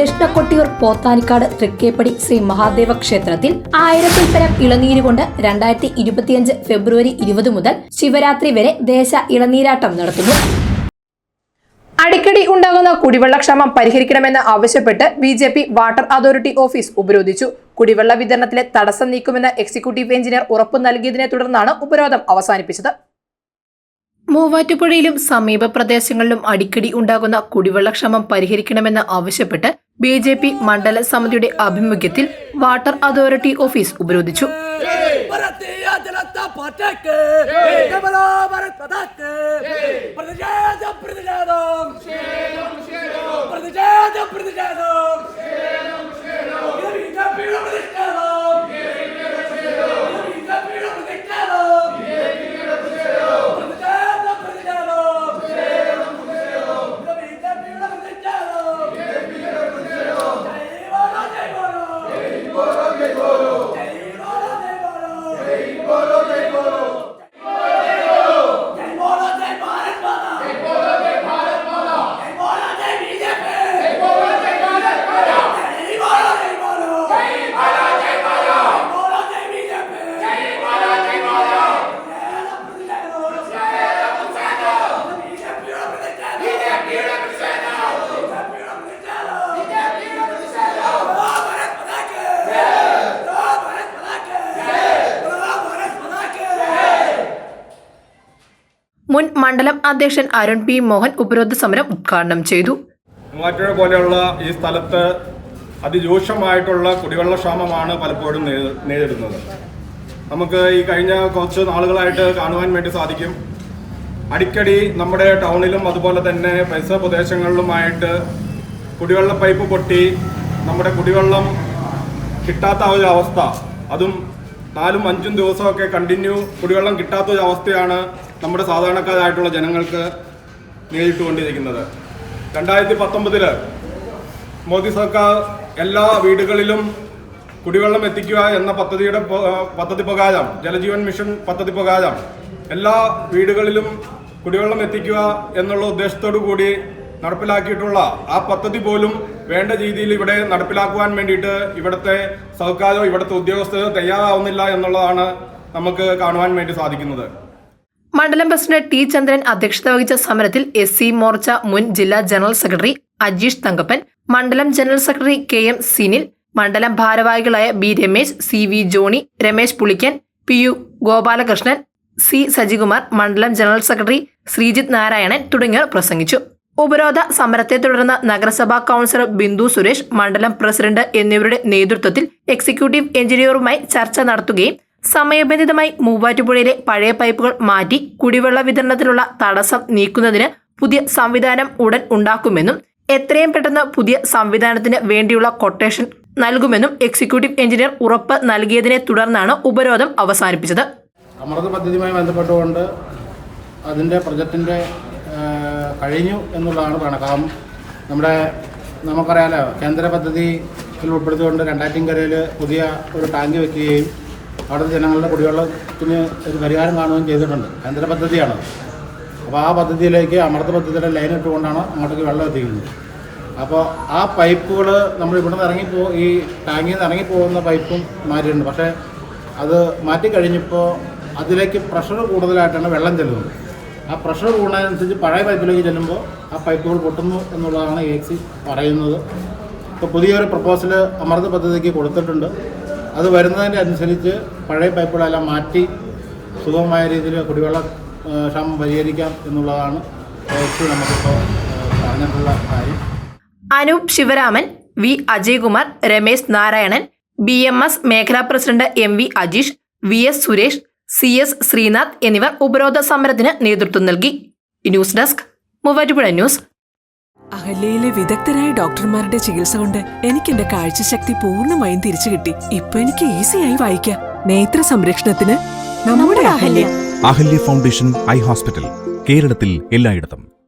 ദക്ഷിണ കൊട്ടിയൂർ പോത്താനിക്കാട് തൃക്കേപ്പടി ശ്രീ മഹാദേവ ക്ഷേത്രത്തിൽ ആയിരത്തിൽ പരം ഇളനീര് കൊണ്ട് രണ്ടായിരത്തി ഇരുപത്തിയഞ്ച് ഫെബ്രുവരി ഇരുപത് മുതൽ ശിവരാത്രി വരെ ദേശ ഇളനീരാട്ടം നടത്തുന്നു. അടിക്കടി ഉണ്ടാകുന്ന കുടിവെള്ളക്ഷാമം പരിഹരിക്കണമെന്ന് ആവശ്യപ്പെട്ട് B J P water authority office ഉപരോധിച്ചു. കുടിവെള്ള വിതരണത്തിലെ തടസ്സം നീക്കുമെന്ന് എക്സിക്യൂട്ടീവ് എഞ്ചിനീയർ ഉറപ്പു നൽകിയതിനെ തുടർന്നാണ് ഉപരോധം അവസാനിപ്പിച്ചത്. മൂവാറ്റുപുഴയിലും സമീപ പ്രദേശങ്ങളിലും അടിക്കടി ഉണ്ടാകുന്ന കുടിവെള്ളക്ഷാമം പരിഹരിക്കണമെന്ന് ആവശ്യപ്പെട്ട് ബി ജെ പി മണ്ഡല സമിതിയുടെ ആഭിമുഖ്യത്തിൽ വാട്ടർ അതോറിറ്റി ഓഫീസ് ഉപരോധിച്ചു. പ്രതിഷേധം പ്രതിഷേധം പ്രതിഷേധം പ്രതിഷേധം മുൻ മണ്ഡലം അധ്യക്ഷൻ അരുൺ പി മോഹൻ ഉപരോധ സമരം ഉദ്ഘാടനം ചെയ്തു. മൂവാറ്റുപുഴ പോലെയുള്ള ഈ സ്ഥലത്ത് അതിരൂക്ഷമായിട്ടുള്ള കുടിവെള്ള ക്ഷാമമാണ് പലപ്പോഴും നേരിടുന്നത്. നമുക്ക് ഈ കഴിഞ്ഞ കുറച്ച് നാളുകളായിട്ട് കാണുവാൻ വേണ്ടി സാധിക്കും. അടിക്കടി നമ്മുടെ ടൗണിലും അതുപോലെ തന്നെ പരിസര പ്രദേശങ്ങളിലുമായിട്ട് കുടിവെള്ള പൈപ്പ് പൊട്ടി നമ്മുടെ കുടിവെള്ളം കിട്ടാത്ത ഒരു അവസ്ഥ അതും നാലും അഞ്ചും ദിവസമൊക്കെ കണ്ടിന്യൂ കുടിവെള്ളം കിട്ടാത്ത ഒരു അവസ്ഥയാണ് നമ്മുടെ സാധാരണക്കാരായിട്ടുള്ള ജനങ്ങൾക്ക് നേരിട്ടുകൊണ്ടിരിക്കുന്നത്. രണ്ടായിരത്തി പത്തൊമ്പതിൽ മോദി സർക്കാർ എല്ലാ വീടുകളിലും കുടിവെള്ളം എത്തിക്കുക എന്ന പദ്ധതിയുടെ പദ്ധതി പ്രകാരം ജലജീവൻ മിഷൻ പദ്ധതി പ്രകാരം എല്ലാ വീടുകളിലും കുടിവെള്ളം എത്തിക്കുക എന്നുള്ള ഉദ്ദേശത്തോടു കൂടി നടപ്പിലാക്കിയിട്ടുള്ള ആ പദ്ധതി പോലും വേണ്ട രീതിയിൽ ഇവിടെ നടപ്പിലാക്കുവാൻ വേണ്ടിയിട്ട് ഇവിടുത്തെ സർക്കാരോ ഇവിടുത്തെ ഉദ്യോഗസ്ഥരോ തയ്യാറാവുന്നില്ല എന്നുള്ളതാണ് നമുക്ക് കാണുവാൻ വേണ്ടി സാധിക്കുന്നത്. മണ്ഡലം പ്രസിഡന്റ് ടി ചന്ദ്രൻ അധ്യക്ഷത വഹിച്ച സമരത്തിൽ എസ് സി മോർച്ച മുൻ ജില്ലാ ജനറൽ സെക്രട്ടറി അജീഷ് തങ്കപ്പൻ മണ്ഡലം general secretary K M Sinil മണ്ഡലം ഭാരവാഹികളായ B Ramesh C V Johnny Ramesh Pulikkan P U Gopalakrishnan C Sajikumar മണ്ഡലം ജനറൽ സെക്രട്ടറി ശ്രീജിത്ത് നാരായണൻ തുടങ്ങിയവർ പ്രസംഗിച്ചു. ഉപരോധ സമരത്തെ തുടർന്ന് നഗരസഭാ കൗൺസിലർ ബിന്ദു സുരേഷ് മണ്ഡലം പ്രസിഡന്റ് എന്നിവരുടെ നേതൃത്വത്തിൽ എക്സിക്യൂട്ടീവ് എഞ്ചിനീയറുമായി ചർച്ച നടത്തുകയും സമയബന്ധിതമായി മൂവാറ്റുപുഴയിലെ പഴയ പൈപ്പുകൾ മാറ്റി കുടിവെള്ള വിതരണത്തിലുള്ള തടസ്സം നീക്കുന്നതിന് പുതിയ സംവിധാനം ഉടൻ ഉണ്ടാക്കുമെന്നും എത്രയും പെട്ടെന്ന് പുതിയ സംവിധാനത്തിന് വേണ്ടിയുള്ള കൊട്ടേഷൻ നൽകുമെന്നും എക്സിക്യൂട്ടീവ് എഞ്ചിനീയർ ഉറപ്പ് നൽകിയതിനെ തുടർന്നാണ് ഉപരോധം അവസാനിപ്പിച്ചത്. അമൃത പദ്ധതിയുമായി ബന്ധപ്പെട്ടുകൊണ്ട് അതിന്റെ പ്രൊജക്റ്റിന്റെ കഴിഞ്ഞു എന്നുള്ളതാണ് പറയുന്നത് കാരണം നമ്മുടെ നമുക്കറിയാലോ കേന്ദ്ര പദ്ധതിയിൽ ഉൾപ്പെടുത്തിക്കൊണ്ട് രണ്ടാറ്റിൻകരയിൽ പുതിയ ഒരു ടാങ്ക് വെക്കുകയും അവിടുത്തെ ജനങ്ങളുടെ കുടിവെള്ളത്തിന് ഒരു പരിഹാരം കാണുകയും ചെയ്തിട്ടുണ്ട്. കേന്ദ്ര പദ്ധതിയാണ്. അപ്പോൾ ആ പദ്ധതിയിലേക്ക് അമൃത പദ്ധതിയുടെ ലൈൻ ഇട്ടുകൊണ്ടാണ് അങ്ങോട്ടേക്ക് വെള്ളം എത്തിക്കുന്നത്. അപ്പോൾ ആ പൈപ്പുകൾ നമ്മൾ ഇവിടെ നിന്ന് ഇറങ്ങിപ്പോ ഈ ടാങ്കിൽ നിന്ന് ഇറങ്ങിപ്പോകുന്ന പൈപ്പും മാറ്റിയിട്ടുണ്ട്. പക്ഷേ അത് മാറ്റിക്കഴിഞ്ഞപ്പോൾ അതിലേക്ക് പ്രഷർ കൂടുതലായിട്ടാണ് വെള്ളം ചെല്ലുന്നത്. ആ പ്രഷർ കൂടുന്നതനുസരിച്ച് പഴയ പൈപ്പിലേക്ക് ചെല്ലുമ്പോൾ ആ പൈപ്പുകൾ പൊട്ടുന്നു എന്നുള്ളതാണ് എ സി പറയുന്നത്. ഇപ്പോൾ പുതിയൊരു പ്രപ്പോസൽ അമൃത പദ്ധതിക്ക് കൊടുത്തിട്ടുണ്ട്. അത് വരുന്നതിന്റെ അനുസരിച്ച് പഴയ പൈപ്പുകളെല്ലാം മാറ്റി സുഗമമായ രീതിയിൽ കുടിവെള്ള ക്ഷാമം പരിഹരിക്കാം എന്നുള്ളതാണ് എ സി നമുക്കിപ്പോൾ പറഞ്ഞിട്ടുള്ള കാര്യം. Anoop Sivaraman V Ajaykumar Ramesh Narayanan B M S മേഖലാ president M V Ajeesh V S Suresh C S Sreenath എന്നിവർ ഉപരോധ സമരത്തിന് നേതൃത്വം നൽകി. News desk Muvattupuzha news. അഹല്യയിലെ വിദഗ്ധരായ ഡോക്ടർമാരുടെ ചികിത്സ കൊണ്ട് എനിക്ക് എന്റെ കാഴ്ചശക്തി പൂർണമായും തിരിച്ചു കിട്ടി. ഇപ്പൊ എനിക്ക് ഈസിയായി വായിക്കാം. നേത്ര സംരക്ഷണത്തിന് നമ്മുടെ Ahalya. Ahalya foundation eye hospital കേരളത്തിൽ എല്ലായിടത്തും.